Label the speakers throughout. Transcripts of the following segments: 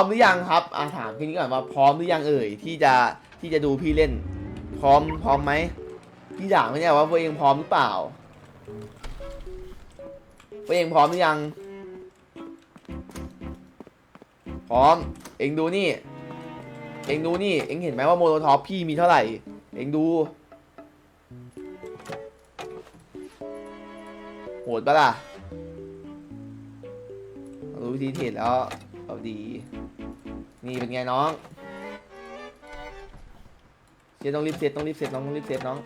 Speaker 1: ร้อมหรือยังครับอะถามพี่นี้ก่อนว่าพร้อมหรือยังเอ่ยที่จะที่จะดูพี่เล่น พร้อมพร้อมไหมพี่ถามไม่เนี่ยว่าพวกเองพร้อมหรือเปล่าพวกเองพร้อมหรือยัง พร้อม เองดูนี่ เองดูนี่ เองเห็นไหมว่าโมโนท็อปพี่มีเท่าไหร่ เองดูโหดปะล่ะรู้วิธีเทรดแล้วเอาดี นี่เป็นไงน้องเดี๋ยวต้องรีบเซตต้องรีบเซตน้องต้องรีบเซตน้อง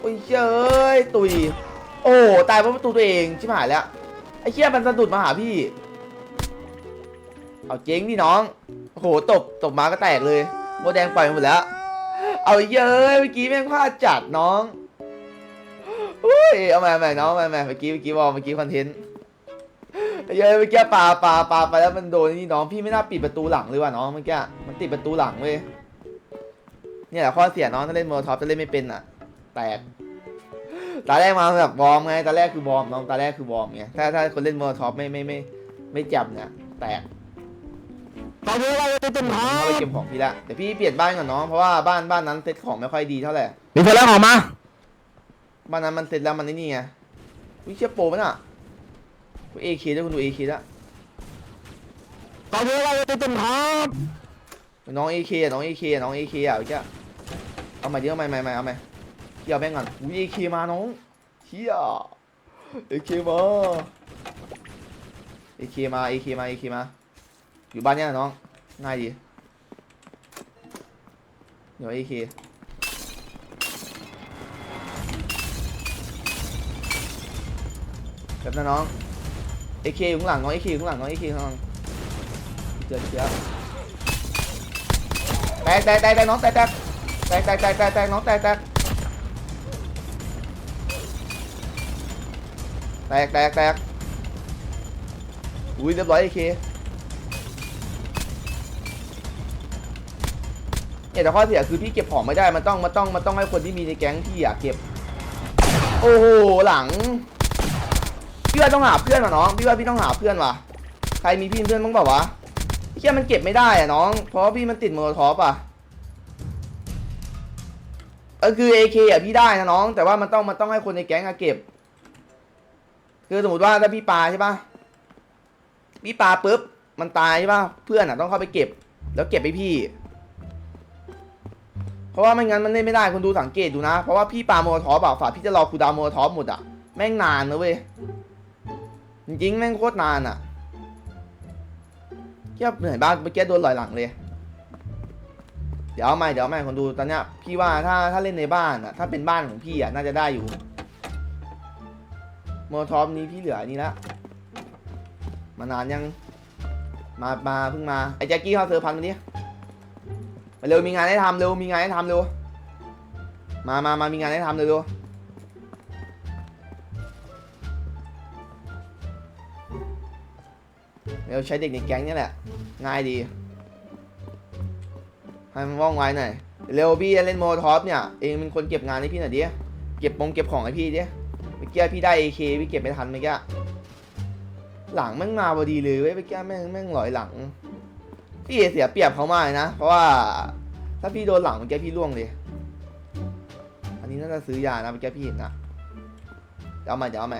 Speaker 1: โอ้ยเจ้ยตุยโอ้ตายเพราะประตูตัวเองชิบหายแล้วไอ้เชี่ยมันสะดุดมาหาพี่ เอาเจ๊งดิน้องโอ้โหตบตบมาก็แตกเลยโมแดงปล่อยหมดแล้ว เอาเย้ยเมื่อกี้แม่งพลาดจัดน้อง อุ้ยเอาใหม่เอาใหม่น้องเอาใหม่เอาใหม่เมื่อกี้เมื่อกี้บอกเมื่อกี้คอนเทนต์เย้ยเมื่อกี้ปาปาปาไปแล้วมันโดนนี่น้องพี่ไม่น่าปิดประตูหลังเลยว่ะน้องเมื่อกี้มันติดประตูหลังเว้ยเนี่ยแหละข้อเสียน้องถ้าเล่นโมโนท็อปจะเล่นไม่เป็นอะ แตกตาแรกมาแบบวอร์มไงตาแรกคือวอร์มน้องตาแรกคือวอร์มไงถ้าถ้าคนเล่นโมโนท็อปไม่ไม่ไม่ไม่จับเนี่ยแตก
Speaker 2: ตอนนี้เราจะเป็นหา
Speaker 1: เข้าไปเก็บของพี่ละเดี๋ยวพี่เปลี่ยนบ้านก่อนน้องเพราะว่าบ้านบ้านนั้นเซ็ตของไม่ค่อยดีเท่าไหร่
Speaker 2: มีคนแล้วออกมา
Speaker 1: บ้านนั้นมันเซ็ตแล้วมันไอ้นี่ไงวิเชียโปรมันอะเอเคด้วยคุณดูเอเคละ
Speaker 2: ตอนนี้เราจะเป็นหา
Speaker 1: น้องเอเคน้องเอเคน้องเอเคอะเมื่อกี้เอาใหม่ดิเอาใหม่ใหม่ใหม่เอาใหม่พี่เอาแม่งก่อนอุ้ยเอเคมาน้องเฮียเอเคมาเอเคมาเอเคมาเอเคมา อยู่บ้านเนี้ยน้อง ง่ายดีเดี๋ยวเอเค แบบนั้นน้องเอเคอยู่ข้างหลังน้องเอเคอยู่ข้างหลังน้องเอเคข้างหลังเจอเจอแตกแตกแตกแตกน้องแตกแตกแตกแตกแตกแตกแตกน้องแตกแตกแตกแตกแตกอุ้ยเรียบร้อยเอเคเนี่ยแต่ข้อเสียคือพี่เก็บของไม่ได้ มันต้องมันต้องมันต้องให้คนที่มีในแก๊งพี่อะเก็บ โอ้โหหลัง พี่ว่าต้องหาเพื่อนว่ะน้องพี่ว่าพี่ต้องหาเพื่อนว่ะใครมีพี่เพื่อนบ้างเปล่าวะเชี่ยมันเก็บไม่ได้อะน้อง เพราะว่าพี่มันติดโมโนท็อปอะเออคือ AK อะพี่ได้นะน้อง แต่ว่ามันต้องมันต้องให้คนในแก๊งอะเก็บ คือสมมติว่าถ้าพี่ปาใช่ปะพี่ปาปุ๊บมันตายใช่ปะเพื่อนอะต้องเข้าไปเก็บ แล้วเก็บให้พี่ เพราะว่าไม่งั้นมันเล่นไม่ได้คุณดูสังเกตดูนะ เพราะว่าพี่ปาโมโนท็อปอะฝาพี่จะรอคูดาวโมโนท็อปหมดอะแม่งนานนะเว้ย จริงๆแม่งโคตรนานอะเทียบเหนื่อยบ้างเมื่อกี้โดนลอยหลังเลย เดี๋ยวเอาใหม่เดี๋ยวเอาใหม่คนดูตอนเนี้ยพี่ว่าถ้าถ้าเล่นในบ้านอะ ถ้าเป็นบ้านของพี่อะน่าจะได้อยู่โมทอมนี้พี่เหลือนี่ละมานานยังมามาเพิ่งมาไอ้แจ็คกี้เขาเซอร์พันมาดิมาเร็วมีงานให้ทำเร็วมีงานให้ทำเร็วมามามามีงานให้ทำเร็วเร็ว เราใช้เด็กในแก๊งนี่แหละ ง่ายดีให้มันว่องไวหน่อยเร็วพี่จะเล่นโมท็อปเนี่ยเองเป็นคนเก็บงานให้พี่หน่อยดิเก็บปงเก็บของให้พี่ดิเมื่อกี้พี่ได้ AK พี่เก็บไม่ทันเมื่อกี้หลังแม่งมาพอดีเลยเว้ยเมื่อกี้แม่งแม่งหลอยหลังพี่เสียเปรียบเขามากนะ เพราะว่า ถ้าพี่โดนหลังเมื่อกี้พี่ล่วงเลยอันนี้น่าจะซื้อยานะเมื่อกี้พี่เห็นนะเดี๋ยวเอาใหม่เดี๋ยวเอาให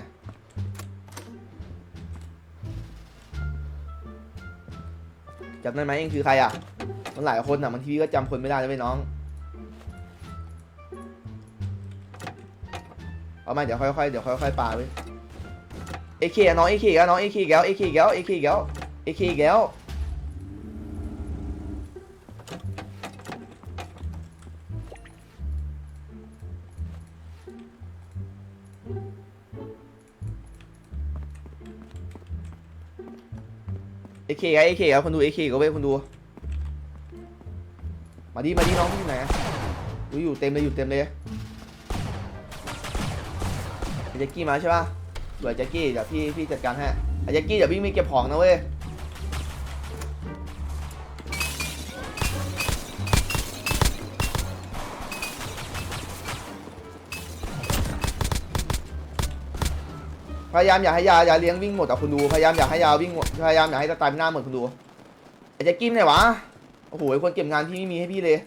Speaker 1: จำได้ไหมเองคือใครอะ มันหลายคนอะบางทีก็จำคนไม่ได้เลยน้อง เอามาเดี๋ยวค่อยๆเดี๋ยวค่อยๆปาไปเอเคน้องเอเคแล้วน้องเอเคแล้วเอเคแล้วเอเคแล้วเอเคแล้ว เอเคแล้วเอเคแล้วคนดูเอเคก็เว้ยคนดู มาดิมาดิน้องพี่อยู่ไหนดูอยู่เต็มเลยอยู่เต็มเลยอ้แจ็กกี้มาใช่ป่ะเบื่อแจ็กกี้เดี๋ยวพี่พี่จัดการให้อ้แจ็กกี้เดี๋ยวพี่มีเก็บของนะเว้ย พยายามอย่าให้ยายาเลี้ยงวิ่งหมดอะคุณดูพยายามอย่าให้ยาวิ่งหมดพยายามอย่าให้สไตล์หน้าหมดคุณดูไอ้แจ็คกี้ไหนวะโอ้โหคนเก็บงานที่ไม่มีให้พี่เลย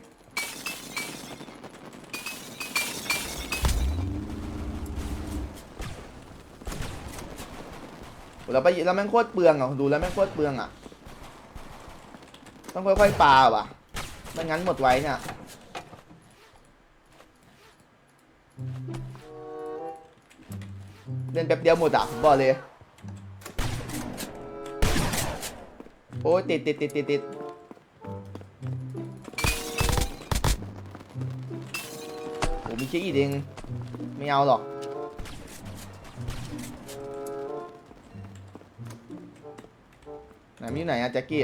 Speaker 1: โหแล้วไปแล้วแม่งโคตรเปลืองอะดูแล้วแม่งโคตรเปลืองอะ ต้องค่อยๆปาว่ะไม่งั้นหมดไว้เนี่ย เล่นแป๊บเดียวหมดอะผมบอกเลย โอ้ยติดติดติดติดติดโอ้มีแค่อีกเองไม่เอาหรอกไหนมีไหนอะแจ็คกี้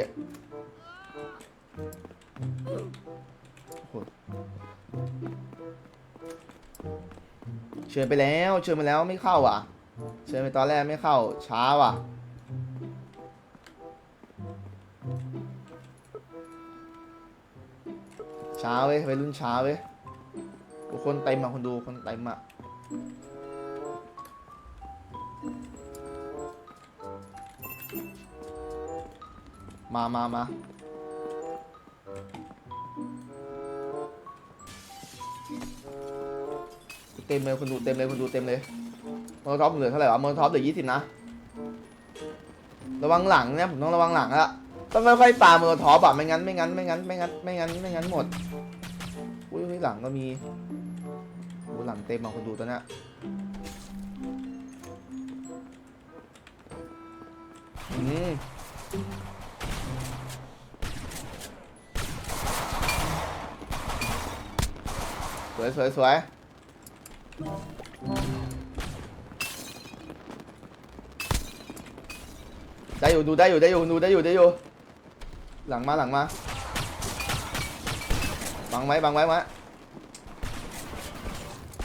Speaker 1: อ้โหเชิญไปแล้ว เชิญไปแล้วไม่เข้าอะ เชิญไปตอนแรกไม่เข้าช้าว่ะ ช้าเว้ยไปรุ่นช้าเว้ยคนเต็มอะคนดูคนเต็มอะมามามาเต็มเลยคนดูเต็มเลยคนดูเต็มเลย มอท็อปเหลือเท่าไหร่วะมอท็อปเหลือยี่สิบนะ ระวังหลังเนี่ยผมต้องระวังหลังละต้องค่อยๆปามือท็อปอะไม่งั้นไม่งั้นไม่งั้นไม่งั้นไม่งั้นไม่งั้นหมดอุ้ยอุ้ยหลังก็มีโอ้หลังเต็มมาคนดูตัวเนี้ยอืมสวยสวยสวย ได้อยู่ดูได้อยู่ได้อยู่ดูได้อยู่ได้อยู่ หลังมาหลังมาบังไว้บังไว้มา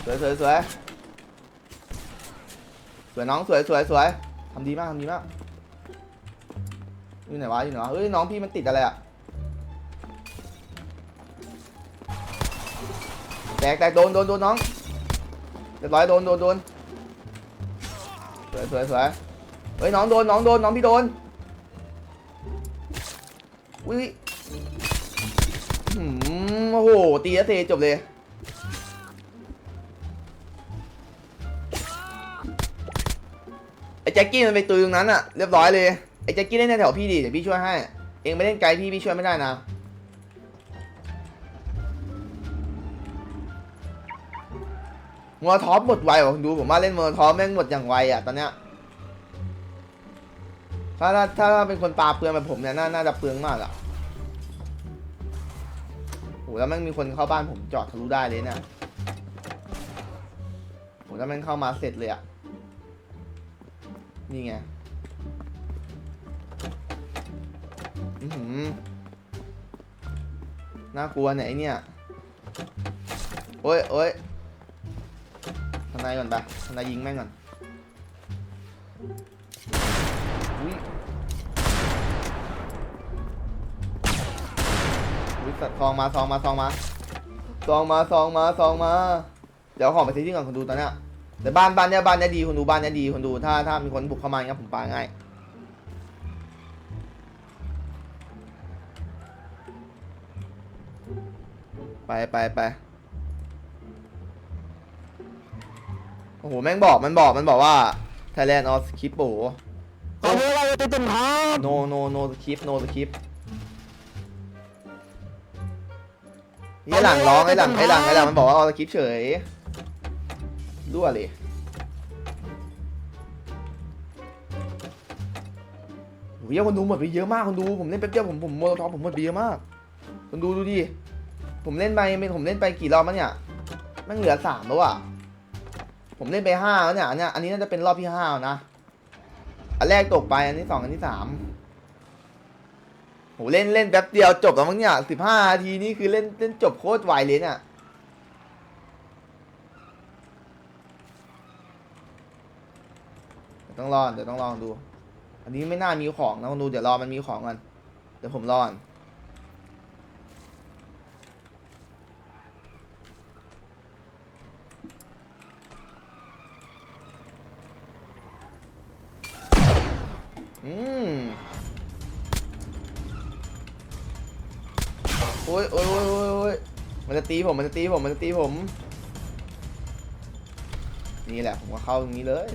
Speaker 1: สวยสวยสวยสวยน้องสวยสวยสวยทำดีมากทำดีมากอยู่ไหนวะอยู่ไหนวะเฮ้ยน้องพี่มันติดอะไรอะแตกแตกโดนโดนโดนน้องเรียบร้อยโดนโดนโดนสวยสวยสวย เฮ้ยน้องโดนน้องโดนน้องพี่โดนอุ้ยหืมโอ้โหตีแล้วเทจบเลยไอ้แจ็คกี้มันไปตุยตรงนั้นอะเรียบร้อยเลยไอ้แจ็คกี้เล่นในแถวพี่ดิเดี๋ยวพี่ช่วยให้ เองไม่เล่นไกลพี่พี่ช่วยไม่ได้นะมัวท็อปหมดไวว่ะดูผมว่าเล่นมัวท็อปแม่งหมดอย่างไวอะตอนเนี้ย ถ้าถ้าถ้าเป็นคนปลาเปลืองแบบผมเนี่ยน่าน่าจะเปลืองมากอะโหแล้วแม่งมีคนเข้าบ้านผมจอดทะลุได้เลยเนี่ยโหแล้วแม่งเข้ามาเสร็จเลยอะนี่ไงอือหือน่ากลัวเนี่ยไอเนี่ยโอ้ยโอ้ยทนายก่อนไปทนายยิงแม่งก่อน ซองมาซองมาซองมาซองมาซองมาซองมา เดี๋ยวเอาของไปทิ้งก่อนคนดูตอนเนี้ยแต่บ้านบ้านเนี้ยบ้านเนี้ยดีคนดูบ้านเนี้ยดีคนดูถ้าถ้ามีคนบุกเข้ามาอย่างเงี้ยผมปาง่ายไปไปไปโอ้โหแม่งบอกมันบอกมันบอกว่า Thailand on skip โอ้โห
Speaker 2: ขอเวลาจะเต็มครับ
Speaker 1: no no no skip no skip หลังร้องไอ้หลังไอ้หลังไอ้หลังมันบอกว่าเอาสคริปต์เฉยรั่วเลยโอ้ยคนดูหมดไปเยอะมากคนดูผมเล่นแป๊บเดียวผมผมโมโลท็อปผมหมดไปเยอะมาก คนดูดูดิผมเล่นไปไม่ผมเล่นไปกี่รอบแล้วเนี่ยแม่งเหลือสามแล้วอะผมเล่นไปห้าแล้วเนี่ยอันเนี้ยอันนี้น่าจะเป็นรอบที่ห้าแล้วนะอันแรกตกไปอันที่สองอันที่สาม โหเล่นเล่นแป๊บเดียวจบแล้วมั้งเนี่ยสิบห้านาทีนี่คือเล่นเล่นจบโคตรไวเลยเนี่ยต้องรอเดี๋ยวต้องลองดู อันนี้ไม่น่ามีของนะคุณดูเดี๋ยวรอมันมีของก่อนเดี๋ยวผมรอก่อนอืม โอ้ยโอ้ยโอ้ยโอ้ยโอ้ยมันจะตีผม มันจะตีผม มันจะตีผม นี่แหละ ผมก็เข้าตรงนี้เลย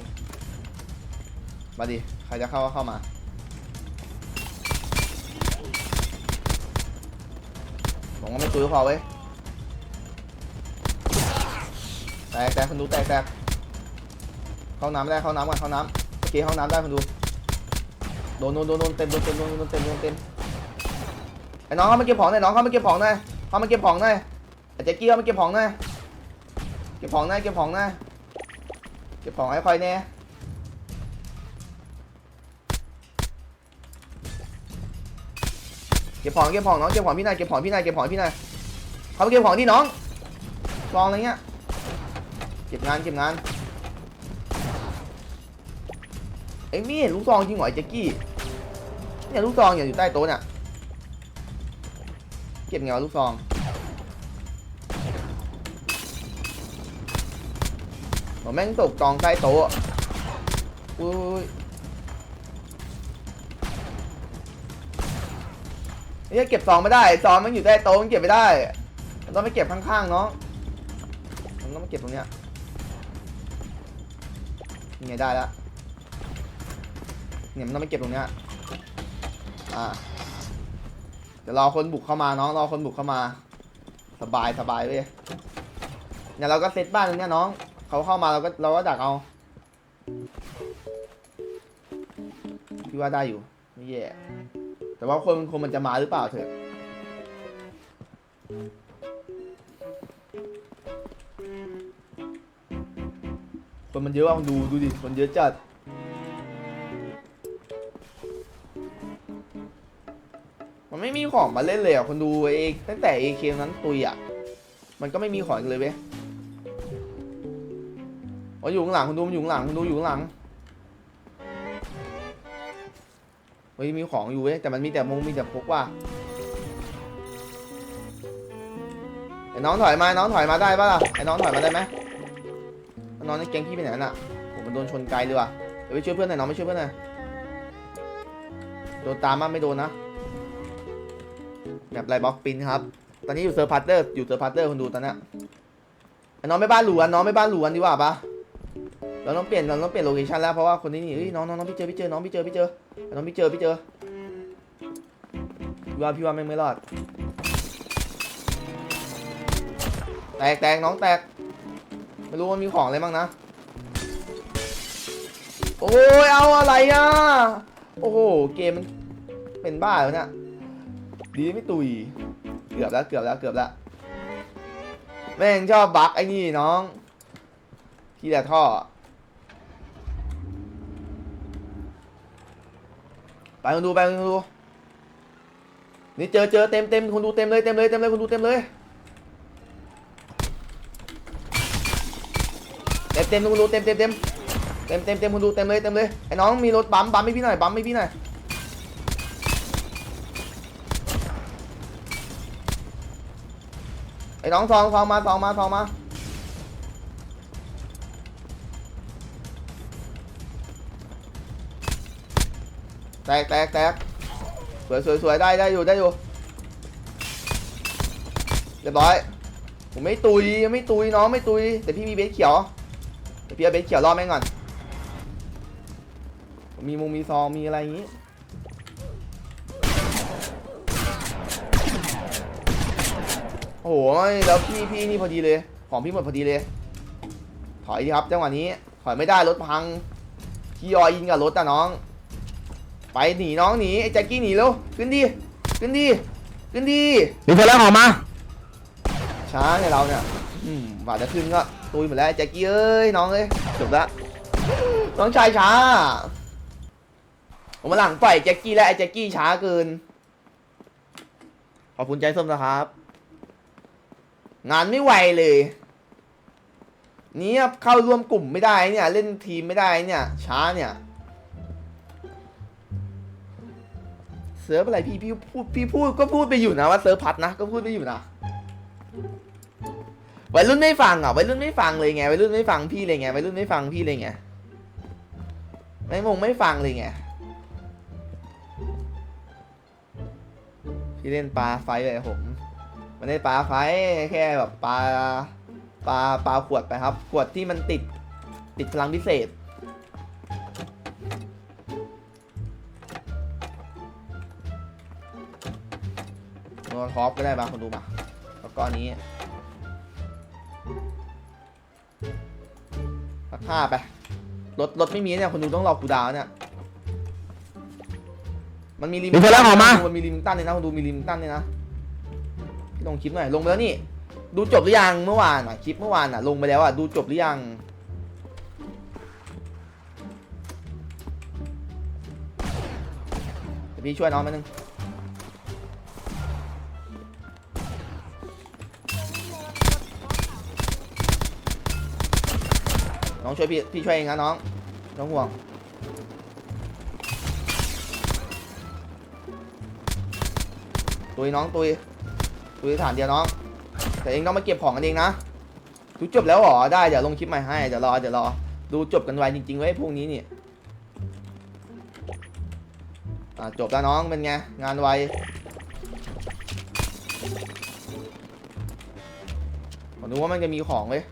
Speaker 1: มาดิ ใครจะเข้าก็เข้ามา ผมก็ไม่ตุ้ยพอเว้ย แตกแตกคนดูแตกแตกเข้าน้ำไม่ได้ เข้าน้ำก่อนเข้าน้ำโอเคเข้าน้ำได้คนดู โดนโดนโดนโดนเต็มโดนเต็มโดนโดนเต็มโดนเต็ม ไอ้น้องเข้ามาเก็บของหน่อยน้องเข้ามาเก็บของหน่อยเข้ามาเก็บของหน่อยไอ้แจ็คกี้เข้ามาเก็บของหน่อยเก็บของหน่อยเก็บของหน่อยเก็บของให้ค่อยแน่เก็บของเก็บของน้องเก็บของพี่นายเก็บของพี่นายเก็บของพี่นายเข้ามาเก็บของที่น้องลองอะไรเงี้ยเก็บงานเก็บงานไอ้มีเห็นลูกซองจริงเหรอไอ้แจ็คกี้เนี่ยลูกซองอย่าอยู่ใต้โต๊ะเนี่ย เก็บไงวะลูกซอง ผมแม่งตกกองใต้โต๊ะอุ้ยเนี่ยเก็บซองไม่ได้ซองมันอยู่ใต้โต๊ะมันเก็บไม่ได้มันต้องไปเก็บข้างๆเนาะมันต้องมาเก็บตรงเนี้ยยังไงได้แล้วเนี่ยมันต้องไปเก็บตรงเนี้ยอ่า เดี๋ยวรอคนบุกเข้ามาน้องรอคนบุกเข้ามา สบายสบายเว้ยเนี่ยเราก็เซตบ้านตรงเนี้ยน้องเขาเข้ามาเราก็เราก็ดักเอาพี่ว่าได้อยู่ไม่แย่แต่ว่าคนคนมันจะมาหรือเปล่าเถอะคนมันเยอะว่ะดูดูดิคนเยอะจัดีของมาเล่นเลยอะคนดูเองตั้งแต่เอเคนั้นตุยอะ มันก็ไม่มีของอีกเลยเว้ยอ๋ออยู่ข้างหลังคุณดูมันอยู่ข้างหลังคุณดูอยู่ข้างหลังเฮ้ยมีของอยู่เว้ยแต่มันมีแต่มงมีแต่พกว่ะไอ้น้องถอยมาน้องถอยมาได้ปะล่ะไอ้น้องถอยมาได้ไหมน้องนี่เก่งพี่ไปไหนน่ะผมมันโดนชนไกลเลยว่ะเดี๋ยวไปช่วยเพื่อนหน่อยน้องไปช่วยเพื่อนหน่อยโดนตามมาไม่โดนนะ แบบไลบล็อกปินครับ ตอนนี้อยู่เซอร์พัตเตอร์อยู่เซอร์พัตเตอร์คนดูตอนนี้อ้น้องไม่บ้านหลวนน้องไม่บ้านหลวนดีกว่าปะเราต้องเปลี่ยนเราต้องเปลี่ยนโลเคชันแล้วเพราะว่าคนนี้นี่เฮ้ยน้องน้องน้องพี่เจอพี่เจอน้องพี่เจอพี่เจอน้องพี่เจอพี่เจอพี่ว่าพี่ว่าไม่ไม่รอด แตกแตกน้องแตกไม่รู้ว่ามีของอะไรบ้างนะ โอ้ยเอาอะไรอะโอ้โหเกมมันเป็นบ้าแล้วเนี่ย ดีไม่ตุย เกือบแล้วเกือบแล้วเกือบแล้วแม่งชอบบักไอ้นี่น้องที่แต่ท่อ ไปคนดูไปคนดู นี่เจอเจอเต็มเต็มคนดูเต็มเลยเต็มเลยเต็มเลยคนดูเต็มเลยเต็มเต็มคนดูเต็มเต็มเต็มเต็มเต็มเต็มคนดูเต็มเลยเต็มเลยไอ้น้องมีรถบัมบัมให้พี่หน่อยบัมให้พี่หน่อย ไอ้น้องซองซองมาซองมาซองมาแตกแตกแตกสวยสวยสวยได้ได้อยู่ได้อยู่เรียบร้อยผมไม่ตุยไม่ตุยน้องไม่ตุยแต่พี่มีเบสเขียวเดี๋ยวพี่เอาเบสเขียวรอแม่งก่อนผมมีมุมมีซองมีอะไรอย่างงี้ หแล้วพี่พี่นี่พอดีเลย ของพี่หมดพอดีเลย ถอยดีครับจังหวะนี้ ถอยไม่ได้รถพังพี่ออินกับรถอะน้อง ไปหนีน้องหนีไอ้แจ็คกี้หนีแล้วขึ้นดิขึ้นดิขึ้นดิ
Speaker 2: มีคนแล้วออกมา
Speaker 1: ช้าเนี่ยเราเนี่ยอืมบาดจะขึ้นก็ตุยหมดแล้วไอ้แจ็คกี้เอ้ยน้องเอ้ยจบละน้องชายช้าผมมาหลังปล่อยแจ็คกี้แล้วไอ้แจ็คกี้ช้าเกิน ขอบคุณใจส้มนะครับ งานไม่ไหวเลยนี่เข้าร่วมกลุ่มไม่ได้เนี่ย เล่นทีมไม่ได้เนี่ย ช้าเนี่ย เซิร์ฟอะไรพี่พี่พูดพี่พูดก็พูดไปอยู่นะว่าเซิร์ฟพัดนะก็พูดไปอยู่นะวัยรุ่นไม่ฟังอะวัยรุ่นไม่ฟังเลยไงวัยรุ่นไม่ฟังพี่เลยไงวัยรุ่นไม่ฟังพี่เลยไงไม่มงไม่ฟังเลยไงพี่เล่นปลาไฟเลยผม มันได้ปลาไฟแค่แบบปลาปลาปลาขวดไปครับ ขวดที่มันติดติดพลังพิเศษ โนท็อปก็ได้บางคนดูมาแล้วก็อันนี้สักห้าไป รถรถไม่มีเนี่ยคนดูต้องรอกูดาวน์เนี่ย มันมีลิมิ
Speaker 2: มีคนแล้วออกมา
Speaker 1: มันมีลิมิตันเลยนะคนดูมีลิมิตันเลยนะพี่ ลงคลิปหน่อย ลงไปแล้วนี่ ดูจบหรือยังเมื่อวานอะ คลิปเมื่อวานอะ ลงไปแล้วอะ ดูจบหรือยัง พี่ช่วยน้องมานึงน้องช่วยพี่ พี่ช่วยเองนะน้อง น้องห่วงตุยน้องตุย ดูที่ฐานเดียวน้องแต่เองต้องมาเก็บของกันเองนะดูจบแล้วเหรอได้เดี๋ยวลงคลิปใหม่ให้เดี๋ยวรอเดี๋ยวรอดูจบกันไวจริงๆเว้ยพวกนี้นี่ยจบแล้วน้องเป็นไงงานไวผมนึกว่ามันจะมีของเลย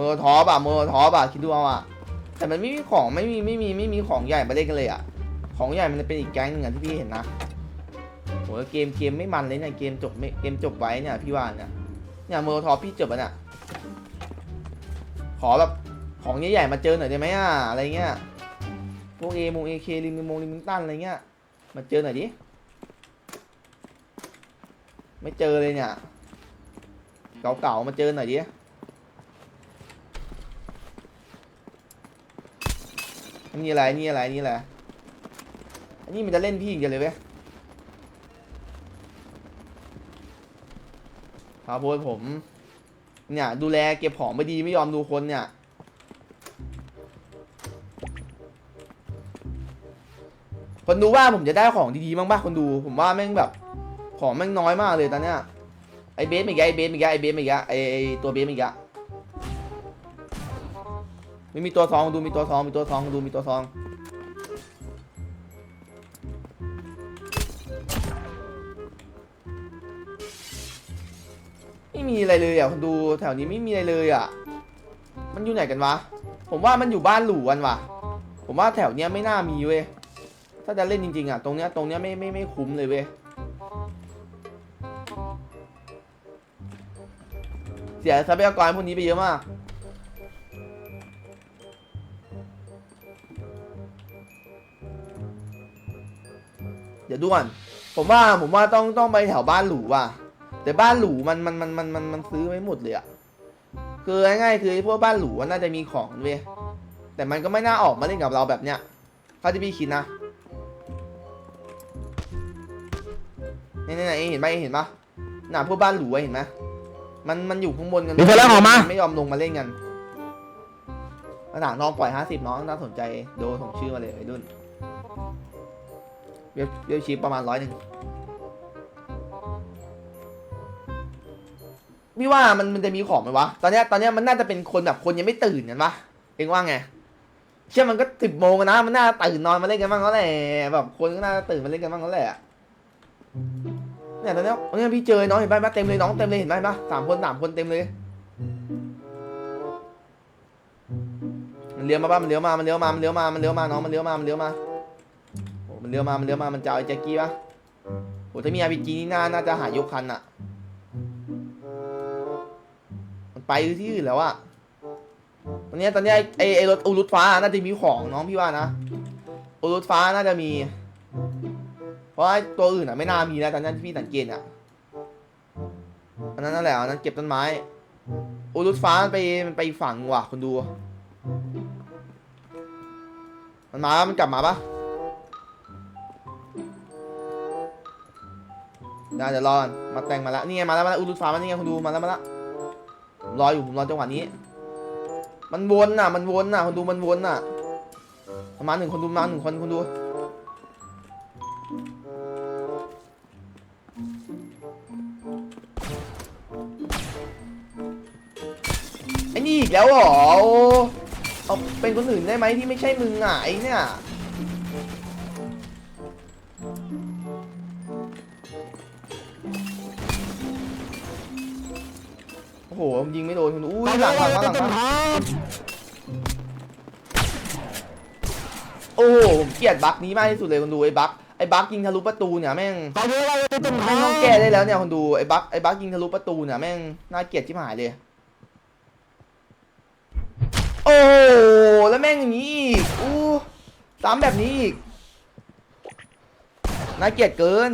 Speaker 1: เมอร์ทอปอะเมอร์ทอปอะคิดดูเอาอะแต่มันไม่มีของไม่มีไม่มีไม่มีของใหญ่มาเล่นกันเลยอะของใหญ่มันเป็นอีกแก๊งหนึ่งอะที่พี่เห็นนะโหเกมเกมไม่มันเลยเนี่ยเกมจบไม่เกมจบไว้เนี่ยพี่ว่าเนี่ยเนี่ยเมอร์ทอปพี่จบแล้วเนี่ยขอแบบของใหญ่ๆมาเจอหน่อยได้ไหมอะอะไรเงี้ยพวกเอมงเอเคลิมมงลิมิงตันอะไรเงี้ยมาเจอหน่อยดิไม่เจอเลยเนี่ยเก่าๆมาเจอหน่อยดิ อันนี้อะไรอันนี่อะไรอันนี่อะไรอันนี้มันจะเล่นพี่อย่างเลยเว้ยพาโพสผม เนี่ย ดูแลเก็บของไม่ดีไม่ยอมดูคนเนี่ยคนดูว่าผมจะได้ของดีๆบ้างป่ะคนดู ผมว่าแม่งแบบ ของแม่งน้อยมากเลยตอนเนี้ยไอเบสอีกแล้ไอเบสอีกแล้ไอเบสอีกแล้ไอตัวเบสอีกแล้ ม่มีตัวทองดูมีตัวทองมีตัวทองดูมีตัวทองไม่มีอะไรเลยอะคุณดูแถวนี้ไม่มีอะไรเลยอะ มันอยู่ไหนกันวะ ผมว่ามันอยู่บ้านหลูกันว่ะผมว่าแถวเนี้ยไม่น่ามีเว้ยถ้าจะเล่นจริงๆอะตรงเนี้ยตรงเนี้ยไม่ไม่ไม่คุ้มเลยเว้ยเสียทรัพยากรพวกนี้ไปเยอะมาก เดี๋ยวด่วน ผมว่าผมว่าต้องต้องไปแถวบ้านหรูว่ะ แต่บ้านหรูมันมันมันมันมันมันซื้อไม่หมดเลยอะคือง่ายๆคือไอ้พวกบ้านหรูอะน่าจะมีของเว้ยแต่มันก็ไม่น่าออกมาเล่นกับเราแบบเนี้ยเขาที่พี่คิดนะนี่นี่นี่เห็นไหมเห็นปะน่ะพวกบ้านหรูอะเห็นไหมมันมันอยู่ข้างบนกัน
Speaker 2: มีคนแล้วออกมา
Speaker 1: ไม่ยอมลงมาเล่นกันขนาดน้องปล่อยห้าสิบน้องน่าสนใจโดส่งชื่อมาเลยไอ้รุ่น เวฟเวฟชิปประมาณร้อยหนึ่งพี่ว่ามันมันจะมีของไหมวะ ตอนเนี้ยตอนเนี้ยมันน่าจะเป็นคนแบบคนยังไม่ตื่นกันปะเองว่าไง เชื่อมันก็สิบโมงนะ มันน่าตื่นนอนมาเล่นกันบ้างแล้วแหละแบบคนก็น่าตื่นมาเล่นกันบ้างแล้วแหละเนี่ยตอนเนี้ยตอนเนี้ยพี่เจอน้องเห็นป่ะเต็มเลยน้องเต็มเลยเห็นไหมปะสามคนสามคนเต็มเลย มันเลี้ยวมาป่ะมันเลี้ยวมา มันเลี้ยวมา มันเลี้ยวมา มันเลี้ยวมา น้องมันเลี้ยวมา มันเลี้ยวมา มันเลี้ยวมา มันเลี้ยวมา มันจะเอาไอ้แจ็คกี้ปะโอ้ถ้ามีอาร์พีจีนี่น่า น่าจะหายกคันอะมันไปที่อื่นแล้วอะตอนนี้ตอนนี้ไอ้ไอ้รถอูรุตฟ้า น่าจะมีของน้องพี่ว่านะอูรุตฟ้าน่าจะมี เพราะไอ้ตัวอื่นอะไม่น่ามีนะตอนนั้นที่พี่สังเกตอะอันนั้นนั่นแหละอันนั้นเก็บต้นไม้อูรุตฟ้ามันไปมันไปฝั่งว่ะคุณดู มันมา มันกลับมาปะ ได้เดี๋ยวรอนมาแต่งมาแล้วนี่ไงมาแล้วมาแล้วอุลุตฟ้ามานี่ไงคุณดูมาแล้วมาแล้วผมรออยู่ผมรอจังหวะนี้ มันวนน่ะ มันวนน่ะคุณดูมันวนน่ะประมาณหนึ่งคนดูมาหนึ่งคนคุณดูไอ้นี่อีกแล้วเหรอเอาเป็นคนอื่นได้ไหมที่ไม่ใช่มึงอะไอ้เนี่ย หยิงไม่โดนคุณดูอุ้ยหลังหลังมาหลัง
Speaker 2: เต็ม
Speaker 1: มา
Speaker 2: ครับ
Speaker 1: โอ้โหผมเกลียดบั๊กนี้มากที่สุดเลยคุณดูไอ้บั๊กไอ้บั๊กยิงทะลุประตูเนี่ยแม่ง
Speaker 2: ขอเวลาเต็มค
Speaker 1: ไม่
Speaker 2: รั
Speaker 1: ต้อง
Speaker 2: บ
Speaker 1: แก้ได้แล้วเนี่ยคุณดูไอ้บั๊กไอ้บั๊กยิงทะลุประตูเนี่ยแม่งน่าเกลียดชิบหายเลย โอ้โหแล้วแม่งอย่างนี้อีกอู้ซ้ำแบบนี้อีกน่าเกลียดเกิน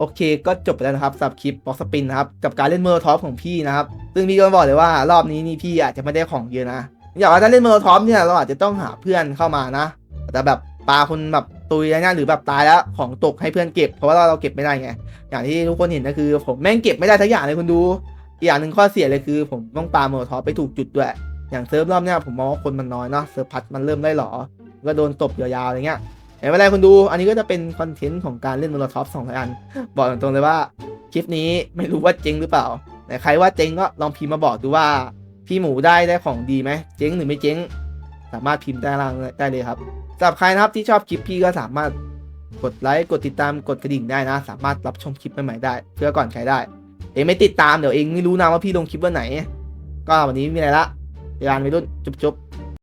Speaker 1: โอเคก็จบไปแล้วนะครับสำหรับคลิปบ็อกสปินนะครับกับการเล่นเมอร์ท็อปของพี่นะครับ ซึ่งพี่ก็บอกเลยว่ารอบนี้นี่พี่อาจจะไม่ได้ของเยอะนะอยากว่าถ้าเล่นเมอร์ท็อปเนี่ยเราอาจจะต้องหาเพื่อนเข้ามานะ แต่แบบปลาคนแบบตุยอะไรเนี่ยหรือแบบตายแล้วของตกให้เพื่อนเก็บ เพราะว่าเราเราเก็บไม่ได้ไงอย่างที่ทุกคนเห็นก็คือ ผมแม่งเก็บไม่ได้ทักอย่างเลยคุณดูอีกอย่างหนึ่งข้อเสียเลยคือ ผมต้องปาเมอร์ท็อปไปถูกจุดด้วย อย่างเซิร์ฟรอบเนี้ยผมมองว่าคนมันน้อยเนาะเซิร์ฟพัดมันเริ่มได้หรอก็โดนตบยาวๆอะไรเงี้ย เป็นไรคุณดู อันนี้ก็จะเป็นคอนเทนต์ของการเล่นมอร์ท็อปสองอัน บอกตรงๆเลยว่าคลิปนี้ไม่รู้ว่าเจ๊งหรือเปล่า แต่ใครว่าเจ๊งก็ลองพิมพ์มาบอกดูว่า พี่หมูได้ได้ของดีไหมเจ๊งหรือไม่เจ๊ง สามารถพิมพ์ได้ล่างได้เลยครับสำหรับใครนะครับที่ชอบคลิปพี่ก็สามารถกดไลค์กดติดตามกดกระดิ่งได้นะ สามารถรับชมคลิปใหม่ๆได้ เพื่อก่อนใครได้ เองไม่ติดตามเดี๋ยวเองไม่รู้นะว่าพี่ลงคลิปวันไหน ก็วันนี้ม่มีอะไรละยานไปรุ่นจุ๊บๆ